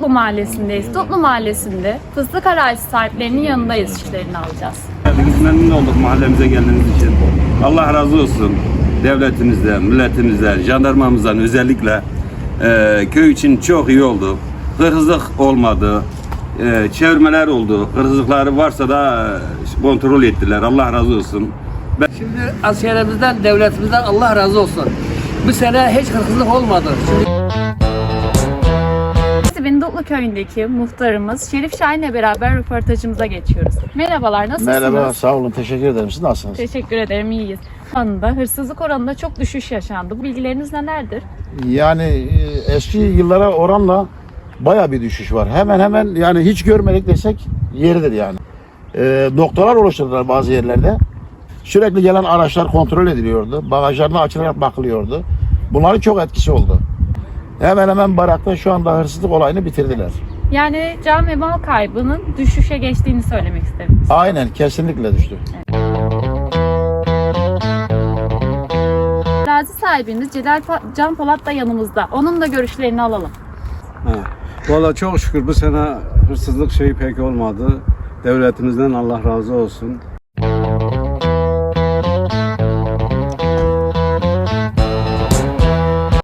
Mahallesindeyiz. Toplu Mahallesi'nde fıstık arazisi sahiplerinin yanındayız işlerini alacağız. Biz memnun olduk mahallemize geldiğiniz için. Allah razı olsun devletimizden, milletimizden, jandarmamızdan özellikle e, köy için çok iyi oldu. Hırsızlık olmadı. E, çevirmeler oldu. Hırsızlıkları varsa da e, kontrol ettiler. Allah razı olsun. Ben Şimdi askerimizden, devletimizden Allah razı olsun. Bu sene hiç hırsızlık olmadı. Şimdi Köyü'ndeki muhtarımız Şerif Şahin'le beraber röportajımıza geçiyoruz. Merhabalar, nasılsınız? Merhaba, sağ olun. Teşekkür ederim. Siz nasılsınız? Teşekkür ederim, iyiyiz. Şu anda hırsızlık oranında çok düşüş yaşandı. Bu bilgileriniz nelerdir? Yani e, eski yıllara oranla baya bir düşüş var. Hemen hemen yani hiç görmedik desek yeridir yani. E, noktalar oluşturdular bazı yerlerde. Sürekli gelen araçlar kontrol ediliyordu. Bagajlarına açılarak bakılıyordu. Bunların çok etkisi oldu. Hemen hemen barakta şu anda hırsızlık olayını bitirdiler. Yani can ve mal kaybının düşüşe geçtiğini söylemek istedim. Aynen kesinlikle düştü. Arazi sahibiniz Celal Pa- Can Polat da yanımızda. Onun da görüşlerini alalım. Ha. Valla çok şükür bu sene hırsızlık şeyi pek olmadı. Devletimizden Allah razı olsun.